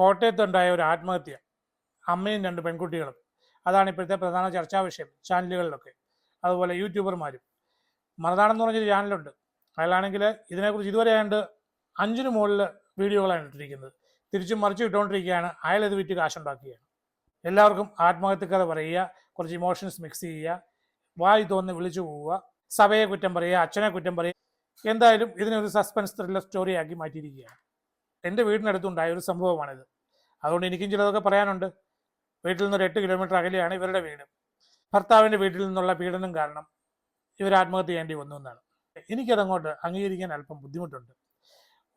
കോട്ടയത്തുണ്ടായ ഒരു ആത്മഹത്യ അമ്മയും രണ്ട് പെൺകുട്ടികളും. അതാണ് ഇപ്പോഴത്തെ പ്രധാന ചർച്ചാ വിഷയം ചാനലുകളിലൊക്കെ. അതുപോലെ യൂട്യൂബർമാരും. മറുനാടെന്ന് പറഞ്ഞൊരു ചാനലുണ്ട്. അതിലാണെങ്കിൽ ഇതിനെക്കുറിച്ച് ഇതുവരെ ആണ്ട് അഞ്ചിന് മുകളിൽ വീഡിയോകളാണ് ഇട്ടിരിക്കുന്നത്. തിരിച്ചും മറിച്ച് ഇട്ടുകൊണ്ടിരിക്കുകയാണ്. അയാൾ ഇത് വിറ്റ് കാശുണ്ടാക്കുകയാണ്. എല്ലാവർക്കും ആത്മഹത്യക്കഥ പറയുക കുറച്ച് ഇമോഷൻസ് മിക്സ് ചെയ്യുക വായി തോന്നി വിളിച്ചു പോവുക സഭയെ കുറ്റം പറയുക അച്ഛനെ കുറ്റം പറയുക. എന്തായാലും ഇതിനൊരു സസ്പെൻസ് ത്രില്ലർ സ്റ്റോറിയാക്കി മാറ്റിയിരിക്കുകയാണ്. എന്റെ വീടിനടുത്തുണ്ടായ ഒരു സംഭവമാണിത്. അതുകൊണ്ട് എനിക്കും ചിലതൊക്കെ പറയാനുണ്ട്. വീട്ടിൽ നിന്ന് ഒരു എട്ട് കിലോമീറ്റർ അകലെയാണ് ഇവരുടെ വീട്. ഭർത്താവിന്റെ വീട്ടിൽ നിന്നുള്ള പീഡനം കാരണം ഇവർ ആത്മഹത്യ ചെയ്യേണ്ടി വന്നു എന്നാണ്. എനിക്കതങ്ങോട്ട് അംഗീകരിക്കാൻ അല്പം ബുദ്ധിമുട്ടുണ്ട്.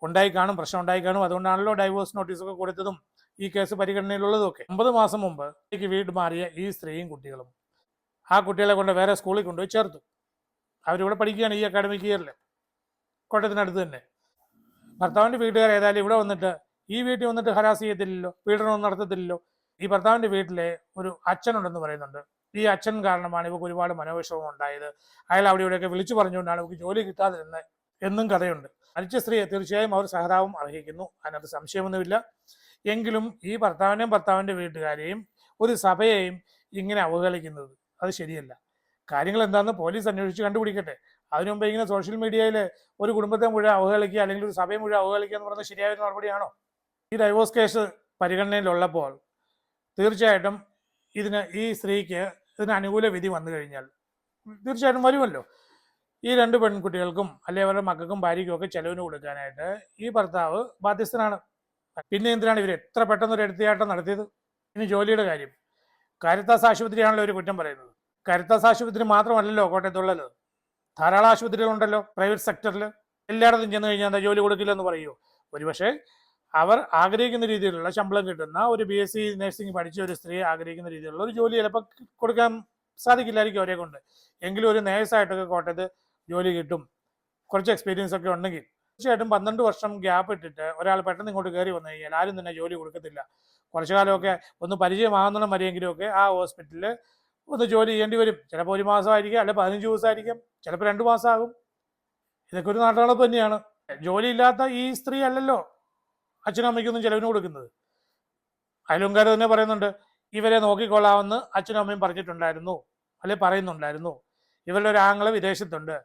ഉണ്ടായി കാണും പ്രശ്നം ഉണ്ടായി കാണും. അതുകൊണ്ടാണല്ലോ ഡൈവോഴ്സ് നോട്ടീസൊക്കെ കൊടുത്തതും ഈ കേസ് പരിഗണനയിലുള്ളതും ഒക്കെ ഒമ്പത് മാസം മുമ്പ് എനിക്ക് വീട് മാറിയ ഈ സ്ത്രീയും കുട്ടികളും ആ കുട്ടികളെ കൊണ്ട് വേറെ സ്കൂളിൽ കൊണ്ടുപോയി ചേർത്തു. അവരിവിടെ പഠിക്കുകയാണ് ഈ അക്കാഡമിക് ഇയറിൽ കോട്ടയത്തിനടുത്ത് തന്നെ. ഭർത്താവിന്റെ വീട്ടുകാർ ഏതായാലും ഇവിടെ വന്നിട്ട് ഈ വീട്ടിൽ വന്നിട്ട് ഹരാസ് ചെയ്യത്തില്ലല്ലോ പീഡനമൊന്നും നടത്തത്തില്ലല്ലോ. ഈ ഭർത്താവിന്റെ വീട്ടിലെ ഒരു അച്ഛനുണ്ടെന്ന് പറയുന്നുണ്ട്. ഈ അച്ഛൻ കാരണമാണ് ഇവർക്ക് ഒരുപാട് മനോവിഷമം ഉണ്ടായത്. അയാൾ അവിടെ ഇവിടെയൊക്കെ വിളിച്ചു പറഞ്ഞുകൊണ്ടാണ് ഇവർക്ക് ജോലി കിട്ടാതിരുന്നത് എന്നും കഥയുണ്ട്. മരിച്ച സ്ത്രീയെ തീർച്ചയായും അവർ സഹതാപം അർഹിക്കുന്നു. അതിനകത്ത് സംശയമൊന്നുമില്ല. എങ്കിലും ഈ ഭർത്താവിനെയും ഭർത്താവിന്റെ വീട്ടുകാരെയും ഒരു സഭയെയും ഇങ്ങനെ അവഹേളിക്കുന്നത് അത് ശരിയല്ല. കാര്യങ്ങൾ എന്താണെന്ന് പോലീസ് അന്വേഷിച്ച് കണ്ടുപിടിക്കട്ടെ. അതിനു മുമ്പ് ഇങ്ങനെ സോഷ്യൽ മീഡിയയിൽ ഒരു കുടുംബത്തെ മുഴുവൻ അവഹേളിക്കുക അല്ലെങ്കിൽ ഒരു സഭയെ മുഴുവൻ അവഹേളിക്കുക എന്ന് പറയുന്നത് ശരിയായ നടപടിയാണോ? ഈ ഡൈവോഴ്സ് കേസ് പരിഗണനയിലുള്ളപ്പോൾ തീർച്ചയായിട്ടും ഇതിന് ഈ സ്ത്രീക്ക് ഇതിന് അനുകൂല വിധി വന്നു കഴിഞ്ഞാൽ തീർച്ചയായിട്ടും വരുമല്ലോ. ഈ രണ്ട് പെൺകുട്ടികൾക്കും അല്ലെങ്കിൽ അവരുടെ മക്കൾക്കും ഭാര്യയ്ക്കും ഒക്കെ ചെലവിന് കൊടുക്കാനായിട്ട് ഈ ഭർത്താവ് ബാധ്യസ്ഥനാണ്. പിന്നെ എന്തിനാണ് ഇവർ എത്ര പെട്ടെന്ന് ഒരു എടുത്തിയാട്ടം നടത്തിയത്? ഇനി ജോലിയുടെ കാര്യം. കരുത്താസ് ആശുപത്രിയാണല്ലോ ഒരു കുറ്റം പറയുന്നത്. കരുത്താസ് ആശുപത്രി മാത്രമല്ലല്ലോ കോട്ടയത്തുള്ളത്. ധാരാളം ആശുപത്രികളുണ്ടല്ലോ പ്രൈവറ്റ് സെക്ടറിൽ എല്ലായിടത്തും ചെന്ന് കഴിഞ്ഞാൽ എന്താ ജോലി കൊടുക്കില്ല കൊടുക്കില്ലെന്ന് പറയുമോ ഒരുപക്ഷെ അവർ ആഗ്രഹിക്കുന്ന രീതിയിലുള്ള ശമ്പളം കിട്ടുന്ന ഒരു ബി എസ് സി നഴ്സിംഗ് പഠിച്ച ഒരു സ്ത്രീ ആഗ്രഹിക്കുന്ന രീതിയിലുള്ള ഒരു ജോലി ചിലപ്പോൾ കൊടുക്കാൻ സാധിക്കില്ലായിരിക്കും അവരെ കൊണ്ട്. എങ്കിലും ഒരു നേഴ്സായിട്ടൊക്കെ കോട്ടയത്ത് ജോലി കിട്ടും. കുറച്ച് എക്സ്പീരിയൻസ് ഒക്കെ ഉണ്ടെങ്കിൽ. തീർച്ചയായിട്ടും പന്ത്രണ്ട് വർഷം ഗ്യാപ്പ് ഇട്ടിട്ട് ഒരാൾ പെട്ടെന്ന് ഇങ്ങോട്ട് കയറി വന്നു കഴിഞ്ഞാൽ ആരും തന്നെ ജോലി കൊടുക്കത്തില്ല. കുറച്ചു കാലമൊക്കെ ഒന്ന് പരിചയമാകുന്ന വരെയെങ്കിലും ഒക്കെ ആ ഹോസ്പിറ്റലിൽ ഒന്ന് ജോലി ചെയ്യേണ്ടി വരും. ചിലപ്പോൾ ഒരു മാസമായിരിക്കും അല്ലെ പതിനഞ്ച് ദിവസമായിരിക്കും ചിലപ്പോൾ രണ്ട് മാസമാകും. ഇതൊക്കെ ഒരു നാട്ടളപ്പ് തന്നെയാണ്. ജോലിയില്ലാത്ത ഈ സ്ത്രീ അല്ലല്ലോ അച്ഛനും അമ്മയ്ക്കൊന്നും ചിലവിന് കൊടുക്കുന്നത്. അയലുംകാർ തന്നെ പറയുന്നുണ്ട് ഇവരെ നോക്കിക്കൊള്ളാമെന്ന് അച്ഛനും അമ്മയും പറഞ്ഞിട്ടുണ്ടായിരുന്നു അല്ലെ പറയുന്നുണ്ടായിരുന്നു. ഇവരുടെ ഒരു വിദേശത്തുണ്ട്.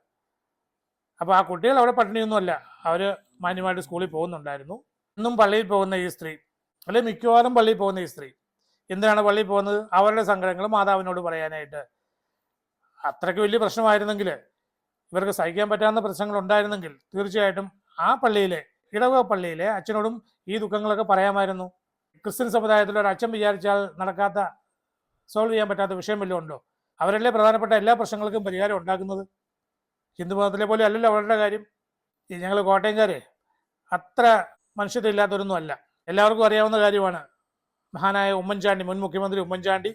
അപ്പോൾ ആ കുട്ടികൾ അവിടെ പട്ടിണിയൊന്നുമല്ല. അവർ മാന്യമായിട്ട് സ്കൂളിൽ പോകുന്നുണ്ടായിരുന്നു. ഇന്നും പള്ളിയിൽ പോകുന്ന ഈ സ്ത്രീ അല്ലെ മിക്കവാറും പള്ളിയിൽ പോകുന്ന ഈ സ്ത്രീ എന്തിനാണ് പള്ളി പോകുന്നത്? അവരുടെ സങ്കടങ്ങൾ മാതാവിനോട് പറയാനായിട്ട്. അത്രയ്ക്ക് വലിയ പ്രശ്നമായിരുന്നെങ്കിൽ ഇവർക്ക് സഹിക്കാൻ പറ്റാവുന്ന പ്രശ്നങ്ങൾ ഉണ്ടായിരുന്നെങ്കിൽ തീർച്ചയായിട്ടും ആ പള്ളിയിലെ ഇടവക പള്ളിയിലെ അച്ഛനോടും ഈ ദുഃഖങ്ങളൊക്കെ പറയാമായിരുന്നു. ക്രിസ്ത്യൻ സമുദായത്തിലെ ഒരു അച്ഛൻ വിചാരിച്ചാൽ നടക്കാത്ത സോൾവ് ചെയ്യാൻ പറ്റാത്ത വിഷയം വല്ലതും ഉണ്ടോ? അവരല്ലേ പ്രധാനപ്പെട്ട എല്ലാ പ്രശ്നങ്ങൾക്കും പരിഹാരം ഉണ്ടാക്കുന്നത്? ഹിന്ദു മതത്തിലെ പോലെ അല്ലല്ലോ അവരുടെ കാര്യം. ഞങ്ങൾ കോട്ടയംകാരെ അത്ര മനുഷ്യരില്ലാത്തവരൊന്നും അല്ല. എല്ലാവർക്കും അറിയാവുന്ന കാര്യമാണ്. മഹാനായ ഉമ്മൻചാണ്ടി മുൻ മുഖ്യമന്ത്രി ഉമ്മൻചാണ്ടി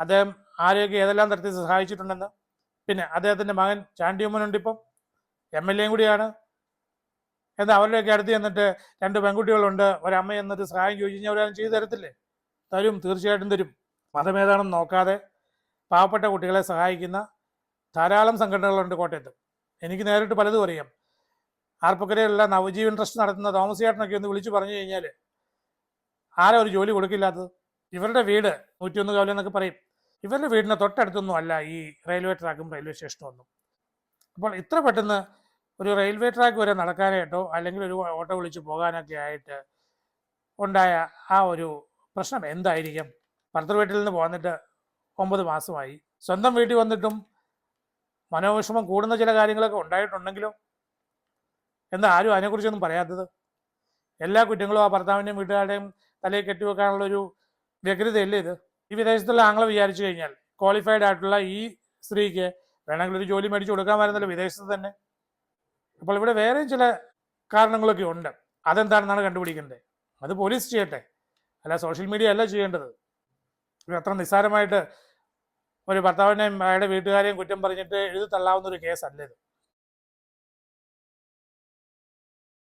അദ്ദേഹം ആരോഗ്യം ഏതെല്ലാം തരത്തിൽ സഹായിച്ചിട്ടുണ്ടെന്ന്. പിന്നെ അദ്ദേഹത്തിന്റെ മകൻ ചാണ്ടി ഉമ്മനുണ്ട് ഇപ്പം എം എൽ എയും കൂടിയാണ്. എന്നാൽ അവരുടെയൊക്കെ അടുത്ത് ചെന്നിട്ട് രണ്ട് പെൺകുട്ടികളുണ്ട്. ഒരമ്മ എന്നിട്ട് സഹായം ചോദിച്ചു കഴിഞ്ഞാൽ അവരാരും ചെയ്തു തരത്തില്ലേ? തരും തീർച്ചയായിട്ടും തരും. മതമേതാണെന്ന് നോക്കാതെ പാവപ്പെട്ട കുട്ടികളെ സഹായിക്കുന്ന ധാരാളം സംഘടനകളുണ്ട് കോട്ടയത്ത്. എനിക്ക് നേരിട്ട് പലതും അറിയാം. ആർപ്പക്കരയിലുള്ള നവജീവൻ ട്രസ്റ്റ് നടത്തുന്ന തോമസ് ചേട്ടനൊക്കെ ഒന്ന് വിളിച്ചു പറഞ്ഞു കഴിഞ്ഞാൽ ആരാ ഒരു ജോലി കൊടുക്കില്ലാത്തത്? ഇവരുടെ വീട് നൂറ്റിയൊന്ന് കവല എന്നൊക്കെ പറയും. ഇവരുടെ വീടിന് തൊട്ടടുത്തൊന്നും അല്ല ഈ റെയിൽവേ ട്രാക്കും റെയിൽവേ സ്റ്റേഷനും ഒന്നും. അപ്പോൾ ഇത്ര പെട്ടെന്ന് ഒരു റെയിൽവേ ട്രാക്ക് വരെ നടക്കാനായിട്ടോ അല്ലെങ്കിൽ ഒരു ഓട്ടോ വിളിച്ച് പോകാനൊക്കെ ആയിട്ട് ഉണ്ടായ ആ ഒരു പ്രശ്നം എന്തായിരിക്കും? ഭർത്തൃ വീട്ടിൽ നിന്ന് പോന്നിട്ട് ഒമ്പത് മാസമായി. സ്വന്തം വീട്ടിൽ വന്നിട്ടും മനോവിഷമം കൂടുന്ന ചില കാര്യങ്ങളൊക്കെ ഉണ്ടായിട്ടുണ്ടെങ്കിലോ? എന്താ ആരും അതിനെക്കുറിച്ചൊന്നും പറയാത്തത്? എല്ലാ കുറ്റങ്ങളും ആ ഭർത്താവിന്റെയും വീട്ടുകാരുടെയും തലയിൽ കെട്ടിവെക്കാനുള്ള ഒരു വ്യഗ്രതയല്ലേ ഇത്? ഈ വിദേശത്തുള്ള ആംഗ്ലം വിചാരിച്ചു കഴിഞ്ഞാൽ ക്വാളിഫൈഡ് ആയിട്ടുള്ള ഈ സ്ത്രീക്ക് വേണമെങ്കിൽ ഒരു ജോലി മേടിച്ചു കൊടുക്കാൻ വരുന്നല്ലോ വിദേശത്ത് തന്നെ. അപ്പോൾ ഇവിടെ വേറെ ചില കാരണങ്ങളൊക്കെ ഉണ്ട്. അതെന്താണെന്നാണ് കണ്ടുപിടിക്കേണ്ടത്? അത് പോലീസ് ചെയ്യട്ടെ. അല്ല സോഷ്യൽ മീഡിയ അല്ല ചെയ്യേണ്ടത്. അത്ര നിസ്സാരമായിട്ട് ഒരു ഭർത്താവിനെയും അയാളുടെ വീട്ടുകാരെയും കുറ്റം പറഞ്ഞിട്ട് എഴുതി തള്ളാവുന്ന ഒരു കേസല്ല